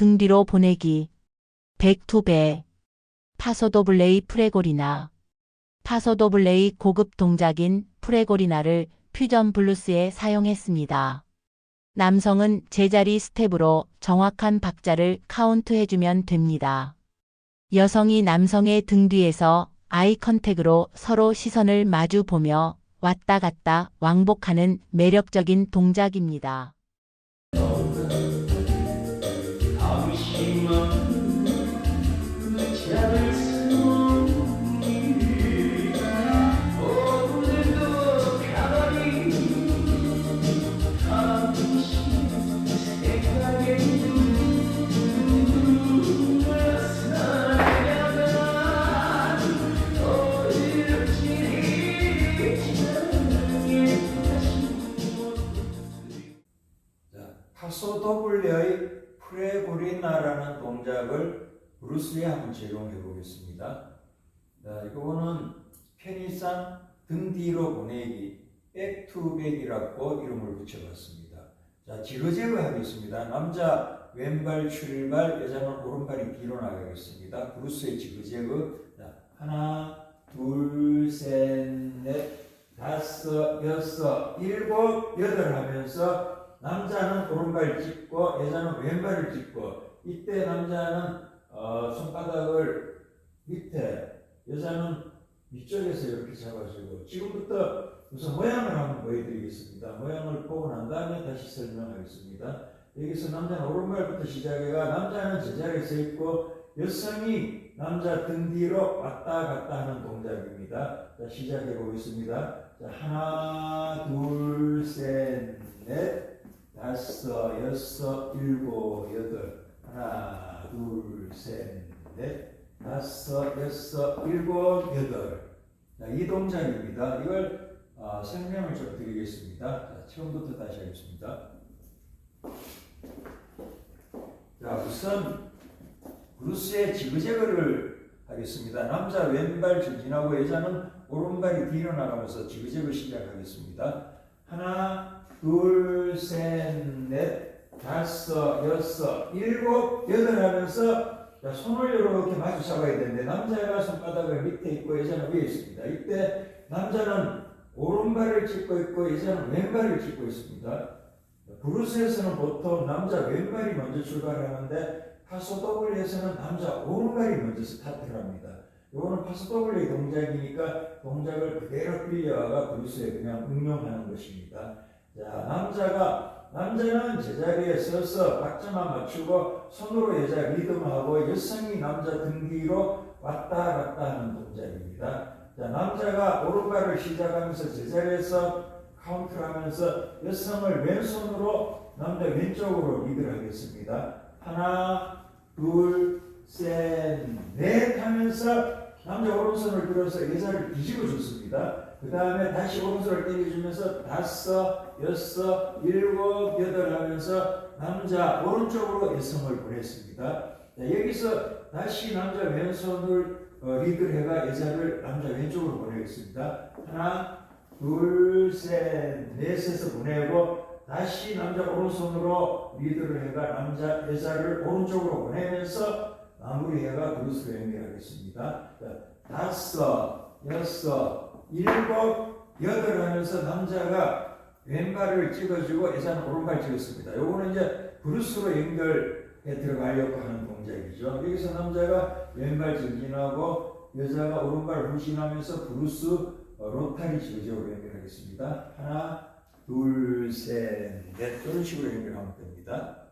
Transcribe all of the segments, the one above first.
등 뒤로 보내기, 백투백, 파소도블레이 프레고리나, 파소도블레이 고급 동작인 프레고리나를 퓨전 블루스에 사용했습니다. 남성은 제자리 스텝으로 정확한 박자를 카운트해주면 됩니다. 여성이 남성의 등 뒤에서 아이 컨택으로 서로 시선을 마주 보며 왔다 갔다 왕복하는 매력적인 동작입니다. 적용해 보겠습니다. 자, 이거는 편의상 등 뒤로 보내기 백투백이라고 이름을 붙여봤습니다. 자, 지그재그 하겠습니다. 남자 왼발 출발, 여자는 오른발이 뒤로 나가겠습니다. 브루스의 지그재그. 자, 하나, 둘, 셋, 넷, 다섯, 여섯, 일곱, 여덟 하면서 남자는 오른발 짚고 여자는 왼발을 짚고 이때 남자는 어, 손바닥을 밑에 여자는 위쪽에서 이렇게 잡아주고 지금부터 우선 모양을 한번 보여드리겠습니다. 모양을 보고 난 다음에 다시 설명하겠습니다. 여기서 남자는 오른발부터 시작해가 남자는 제자리에 서 있고 여성이 남자 등 뒤로 왔다 갔다 하는 동작입니다. 자, 시작해 보겠습니다. 자, 하나, 둘, 셋, 넷, 다섯, 여섯, 일곱, 여덟. 하나, 둘, 셋, 넷, 다섯, 여섯, 일곱, 여덟. 자, 이 동작입니다. 이걸 어, 설명을 좀 드리겠습니다. 자, 처음부터 다시 하겠습니다. 자, 우선 브루스의 지그재그를 하겠습니다. 남자 왼발 전진하고 여자는 오른발이 뒤로 나가면서 지그재그 시작하겠습니다. 하나, 둘, 셋, 넷, 다섯, 여섯, 일곱, 여덟 하면서 자, 손을 이렇게 마주 잡아야 되는데 남자가 손바닥을 밑에 있고 여자는 위에 있습니다. 이때 남자는 오른발을 짚고 있고 여자는 왼발을 짚고 있습니다. 브루스에서는 보통 남자 왼발이 먼저 출발하는데 파소더블에서는 남자 오른발이 먼저 스타트를 합니다. 이거는 파소더블의 동작이니까 동작을 그대로 빌려와가 브루스에 그냥 응용하는 것입니다. 자, 남자가 남자는 제자리에 서서 박자만 맞추고 손으로 여자 리듬하고 여성이 남자 등 뒤로 왔다 갔다 하는 동작입니다. 자, 남자가 오른발을 시작하면서 제자리에서 카운트를 하면서 여성을 왼손으로 남자 왼쪽으로 리드를 하겠습니다. 하나, 둘, 셋, 넷 하면서 남자 오른손을 들어서 여자를 뒤집어 줬습니다. 그 다음에 다시 오른손을 때려주면서 다섯, 여섯, 일곱, 여덟 하면서 남자 오른쪽으로 여성을 보냈습니다. 자, 여기서 다시 남자 왼손을 어, 리드를 해가 여자를 남자 왼쪽으로 보내겠습니다. 하나, 둘, 셋, 넷에서 보내고 다시 남자 오른손으로 리드를 해가 남자 여자를 오른쪽으로 보내면서 마무리해가 브루스로 연결하겠습니다. 자, 다섯, 여섯, 일곱, 여덟 하면서 남자가 왼발을 찍어주고 여자는 오른발 찍었습니다. 요거는 이제 브루스로 연결해 들어가려고 하는 동작이죠. 여기서 남자가 왼발 전진하고 여자가 오른발 후진하면서 브루스 어, 로타리 지그재그로 연결하겠습니다. 하나, 둘, 셋, 넷 이런 식으로 연결하면 됩니다.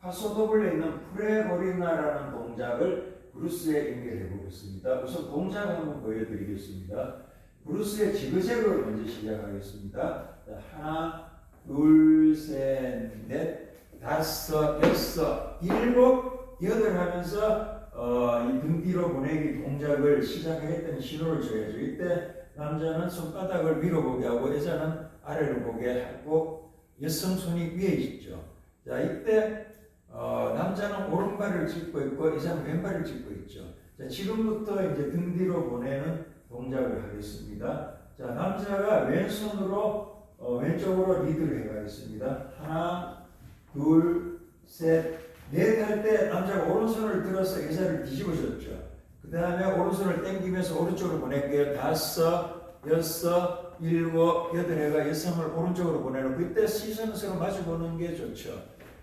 파소도블에 있는 프레고리나라는 동작을 브루스에 연결해 보겠습니다. 우선 동작 한번 보여드리겠습니다. 브루스의 지그재그를 먼저 시작하겠습니다. 자, 하나, 둘, 셋, 넷, 다섯, 여섯, 일곱, 여덟 하면서 어, 이 등 뒤로 보내기 동작을 시작했던 신호를 줘야죠. 이때 남자는 손바닥을 위로 보게 하고 여자는 아래로 보게 하고 여성 손이 위에 있죠. 자, 이때 어, 남자는 오른발을 짚고 있고 여자는 왼발을 짚고 있죠. 자, 지금부터 이제 등 뒤로 보내는 동작을 하겠습니다. 자, 남자가 왼손으로 어, 왼쪽으로 리드를 해가겠습니다. 하나, 둘, 셋, 넷 할 때 남자가 오른손을 들어서 여자를 뒤집어줬죠. 그 다음에 오른손을 당기면서 오른쪽으로 보낼게요. 다섯, 여섯, 일곱, 여덟 해가 여성을 오른쪽으로 보내는 그때 시선을 서로 마주 보는 게 좋죠.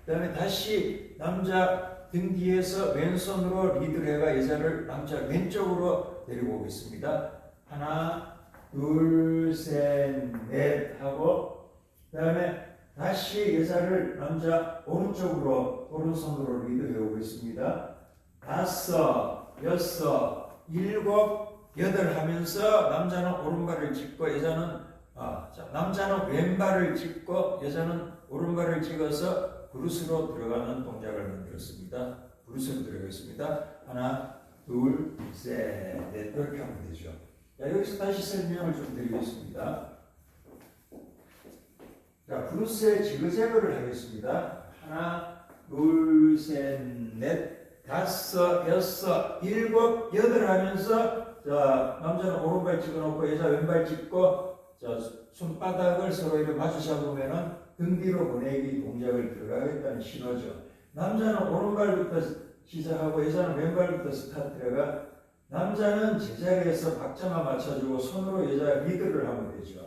그 다음에 다시 남자 등 뒤에서 왼손으로 리드를 해가 여자를 남자 왼쪽으로 데리고 오겠습니다. 하나, 둘, 셋, 넷 하고 그 다음에 다시 여자를 남자 오른쪽으로 오른손으로 리드해 오겠습니다. 다섯, 여섯, 일곱, 여덟 하면서 남자는 오른발을 짚고 여자는 아, 자, 남자는 왼발을 짚고 여자는 오른발을 찍어서 브루스로 들어가는 동작을 만들었습니다. 브루스로 들어가겠습니다. 하나, 둘, 셋, 넷 이렇게 하면 되죠. 자, 여기서 다시 설명을 좀 드리겠습니다. 자, 브루스의 지그재그를 하겠습니다. 하나, 둘, 셋, 넷, 다섯, 여섯, 일곱, 여덟 하면서 자, 남자는 오른발 찍어놓고 여자 왼발 찍고 자, 손바닥을 서로 이렇게 마주 잡으면은 등 뒤로 보내기 동작을 들어가겠다는 신호죠. 남자는 오른발부터 시작하고 여자는 왼발부터 스타트가 남자는 제자리에서 박자만 맞춰주고 손으로 여자 리드를 하면 되죠.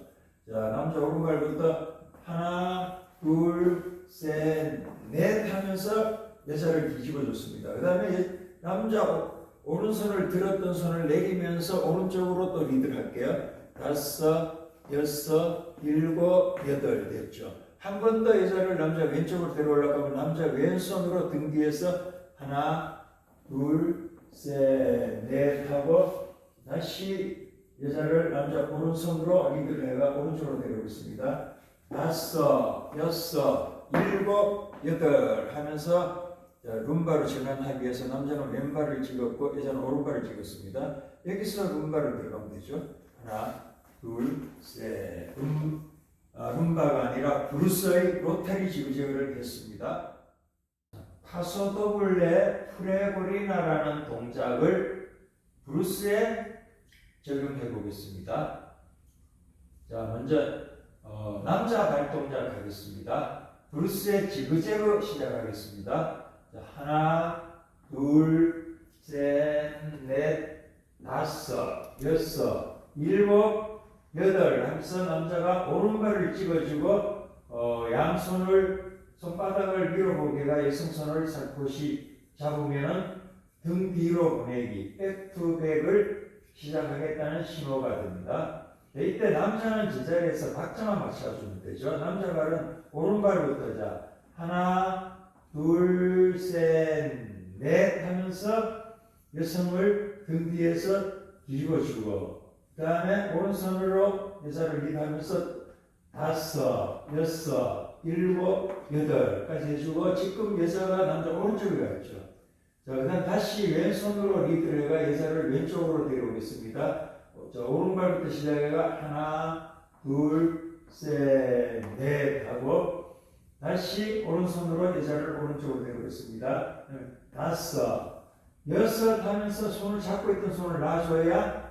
자, 남자 오른발부터 하나, 둘, 셋, 넷 하면서 여자를 뒤집어 줬습니다. 그 다음에 남자 오- 오른손을 들었던 손을 내리면서 오른쪽으로 또 리드를 할게요. 다섯, 여섯, 일곱, 여덟 됐죠. 한 번 더 여자를 남자 왼쪽으로 하면 남자 왼손으로 등 뒤에서 하나, 둘, 셋, 넷 하고 다시 여자를 남자 오른손으로 리드를 해가 오른쪽으로 데려오겠습니다. 다섯, 여섯, 일곱, 여덟 하면서 자, 룸바로 전환하기 위해서 남자는 왼발을 찍었고 여자는 오른발을 찍었습니다. 여기서 룸바를 들어가면 되죠. 하나, 둘, 셋. 룸, 아, 룸바가 아니라 브루스의 로타리 지그재그를 했습니다. 파소도블레 프레고리나라는 동작을 브루스에 적용해 보겠습니다. 자, 먼저 어, 남자 발 동작 하겠습니다. 브루스의 지그재그 시작하겠습니다. 자, 하나, 둘, 셋, 넷, 다섯, 여섯, 일곱, 여덟 하면서 남자가 오른발을 찍어주고 어, 양손을 손바닥을 밀어보게가 여성손을 살포시 잡으면은 등 뒤로 보내기 백투백을 시작하겠다는 신호가 됩니다. 네, 이때 남자는 제자리에서 박자만 맞춰주면 되죠. 남자 발은 오른발부터 자 하나 둘 셋 넷 하면서 여성을 등 뒤에서 뒤집어주고 그 다음에 오른손으로 여자를 리드하면서 다섯 여섯 일곱 여덟까지 해주고 지금 여자가 남자 오른쪽에 가 있죠. 자, 그 다음 다시 왼손으로 리드를 해가 여자를 왼쪽으로 데려오겠습니다. 자, 오른발부터 시작해가 하나, 둘, 셋, 넷 하고 다시 오른손으로 여자를 오른쪽으로 데려오겠습니다. 다섯, 여섯 하면서 손을 잡고 있던 손을 놔줘야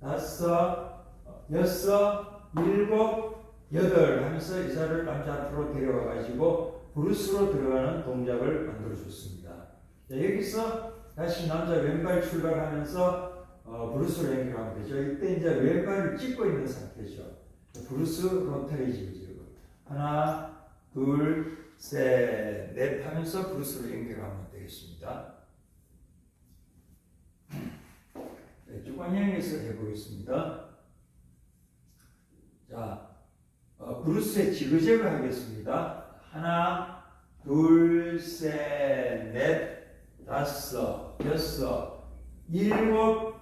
다섯, 여섯, 일곱, 여덟 하면서 여자를 남자 앞으로 데려와 가지고 브루스로 들어가는 동작을 만들어 줬습니다. 자, 여기서 다시 남자 왼발 출발하면서 어, 브루스로 연결하면 되죠. 이때 이제 왼발을 찍고 있는 상태죠. 브루스 로타리 지그재그. 하나, 둘, 셋, 넷 하면서 브루스로 연결하면 되겠습니다. 네, 주관형에서 해보겠습니다. 자, 어, 브루스의 지그재그 하겠습니다. 하나, 둘, 셋, 넷, 다섯, 여섯, 일곱,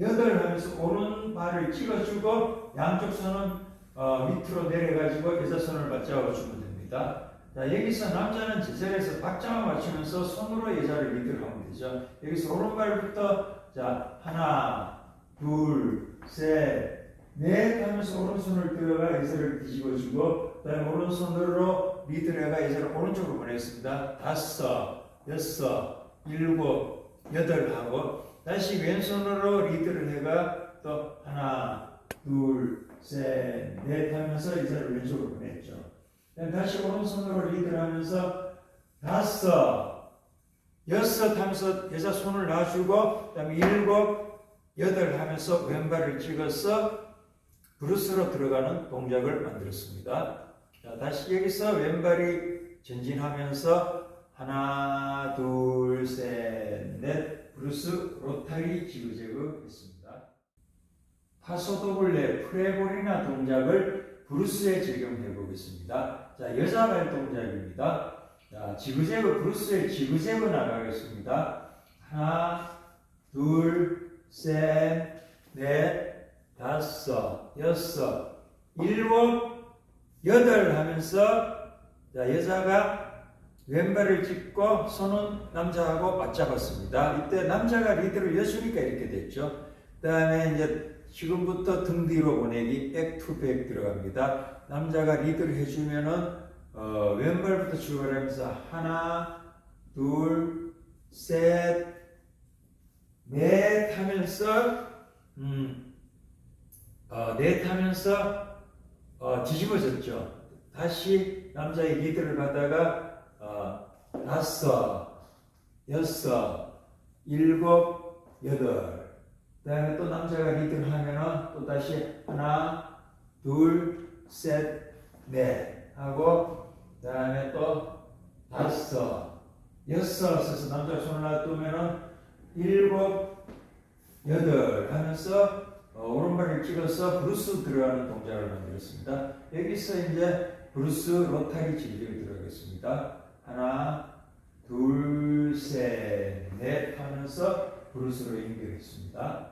여덟 하면서 오른발을 찍어주고 양쪽 손은 어, 밑으로 내려가지고 여자 손을 맞잡아 주면 됩니다. 자 여기서 남자는 제자리에서 박자만 맞추면서 손으로 여자를 리드를 하면 되죠. 여기서 오른발부터 자 하나, 둘, 셋, 넷 하면서 오른손을 들어가 여자를 뒤집어 주고 그다음에 오른손으로 리드를 해가 여자를 오른쪽으로 보내겠습니다. 다섯, 여섯, 일곱, 여덟 하고 다시 왼손으로 리드를 해가 또 하나, 둘, 셋, 넷 하면서 이자를 왼쪽으로 보냈죠. 그다음 다시 오른손으로 리드를 하면서 다섯, 여섯 하면서 여자 손을 놔주고 그다음에 일곱, 여덟 하면서 왼발을 찍어서 브루스로 들어가는 동작을 만들었습니다. 자, 다시 여기서 왼발이 전진하면서 하나, 둘, 셋, 넷 브루스 로타리 지그재그 했습니다. 파소도블레 프레고리나 동작을 브루스에 적용해 보겠습니다. 자, 여자 발 동작입니다. 자, 지그재그 브루스의 지그재그 나가겠습니다. 하나, 둘, 셋, 넷, 다섯, 여섯, 일곱, 여덟 하면서 자, 여자가 왼발을 짚고 손은 남자하고 맞잡았습니다. 이때 남자가 리드를 여주니까 이렇게 됐죠. 그 다음에 이제 지금부터 등 뒤로 보내기 백투백 들어갑니다. 남자가 리드를 해주면은 어, 왼발부터 출발하면서 하나, 둘, 셋, 넷 하면서 음, 어, 넷 하면서 어, 뒤집어졌죠. 다시 남자의 리드를 받다가 어, 다섯, 여섯, 일곱, 여덟. 그다음에 또 남자가 리드를 하면은 또 다시 하나, 둘, 셋, 넷 하고 그다음에 또 다섯, 여섯에서 남자 손을 놔두면은 일곱, 여덟 하면서 어, 오른발을 찍어서 브루스 들어가는 동작을 만들었습니다. 여기서 이제 브루스 로타리 진리를 들어가겠습니다. 하나, 둘, 셋, 넷 하면서 브루스로 연결했습니다.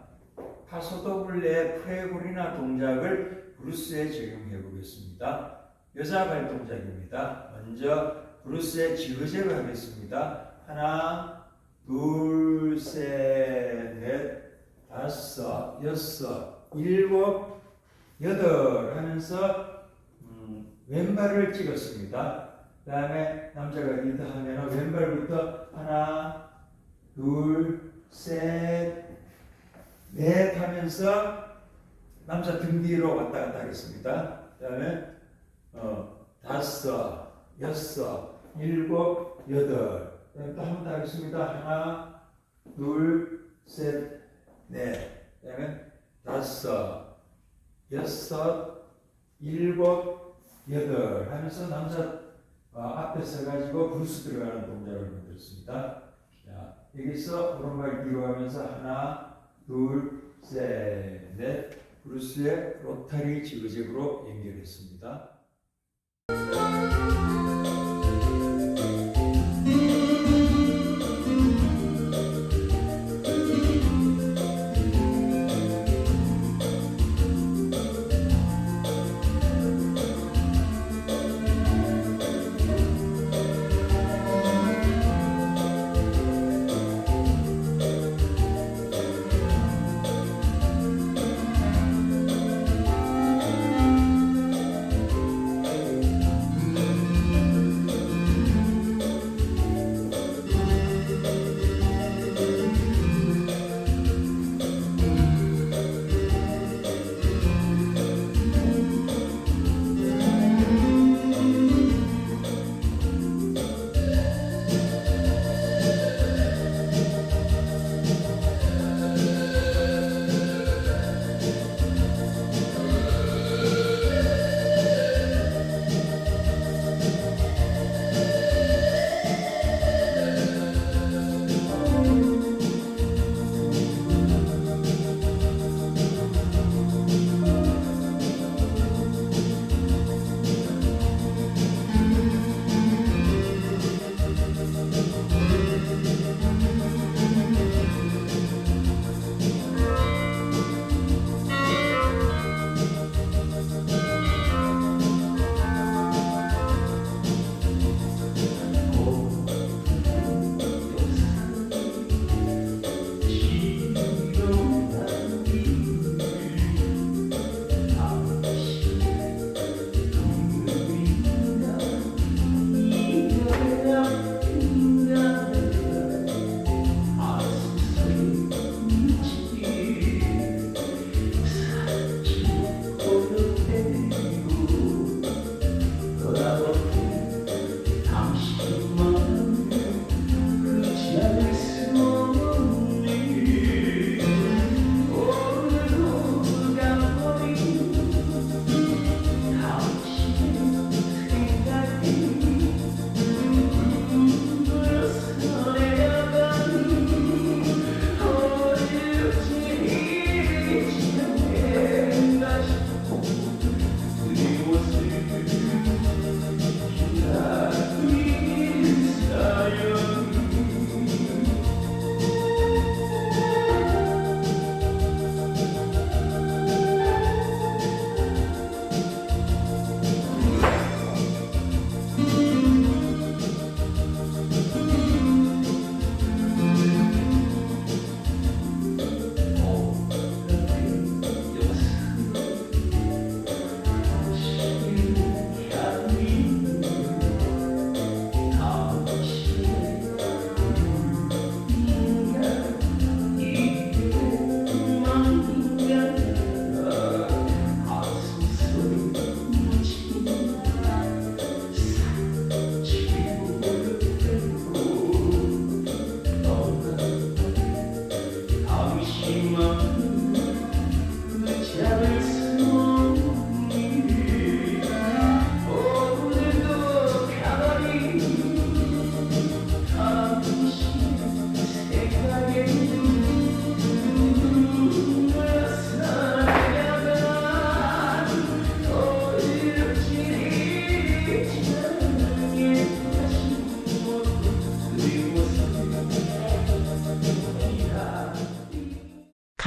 파소도블레 프레고리나 동작을 브루스에 적용해 보겠습니다. 여자 발 동작입니다. 먼저 브루스에 지그재그 하겠습니다. 하나, 둘, 셋, 넷, 다섯, 여섯, 일곱, 여덟 하면서 음, 왼발을 찍었습니다. 그 다음에 남자가 리드 하면 왼발부터 하나, 둘, 셋, 넷 하면서 남자 등 뒤로 왔다 갔다 하겠습니다. 그 다음에 어, 다섯, 여섯, 일곱, 여덟. 또 한 번 더 하겠습니다. 하나, 둘, 셋, 넷. 그다음에 다섯, 여섯, 일곱, 여덟 하면서 남자 어, 앞에 서가지고 브루스 들어가는 동작을 만들었습니다. 자, 여기서 오른발 뒤로 가면서 하나, 둘, 셋, 넷. 브루스의 로타리 지그재그로 연결했습니다.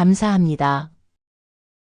감사합니다.